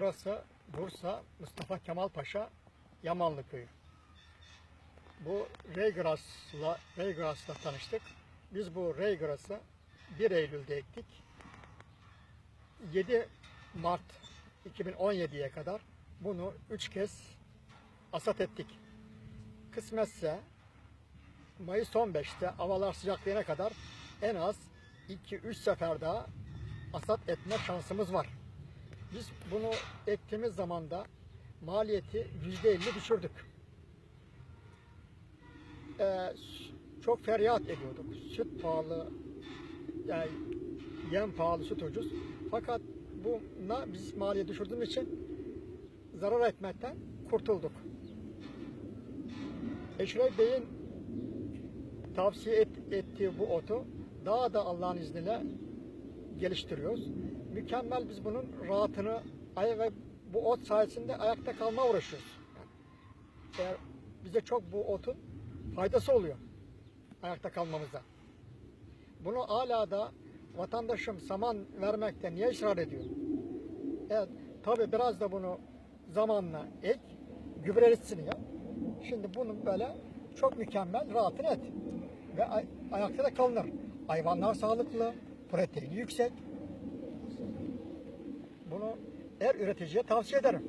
Burası Bursa Mustafa Kemal Paşa Yamanlı Köyü. Bu Reygras'la Reygras'la tanıştık. Biz bu Reygras'ı 1 Eylül'de ektik. 7 Mart 2017'ye kadar bunu 3 kez asat ettik. Kısmetse Mayıs 15'te havalar sıcaklığına kadar en az 2-3 sefer daha asat etme şansımız var. Biz bunu ektiğimiz zaman da maliyeti %50 düşürdük. Ee, çok feryat ediyorduk. Süt pahalı, yani yem pahalı, süt ucuz. Fakat buna biz maliyeti düşürdüğümüz için zarar etmekten kurtulduk. Eşref Bey'in tavsiye et- ettiği bu otu daha da Allah'ın izniyle geliştiriyoruz. Mükemmel biz bunun rahatını ay ve bu ot sayesinde ayakta kalma uğraşıyoruz. Yani eğer bize çok bu otun faydası oluyor ayakta kalmamıza. Bunu hala da vatandaşım saman vermekte niye ısrar ediyor? Evet, tabi biraz da bunu zamanla ek, gübreletsin ya. Şimdi bunu böyle çok mükemmel rahatını et. Ve ay- ayakta da kalınır. Hayvanlar sağlıklı, proteini yüksek. Bunu her üreticiye tavsiye ederim.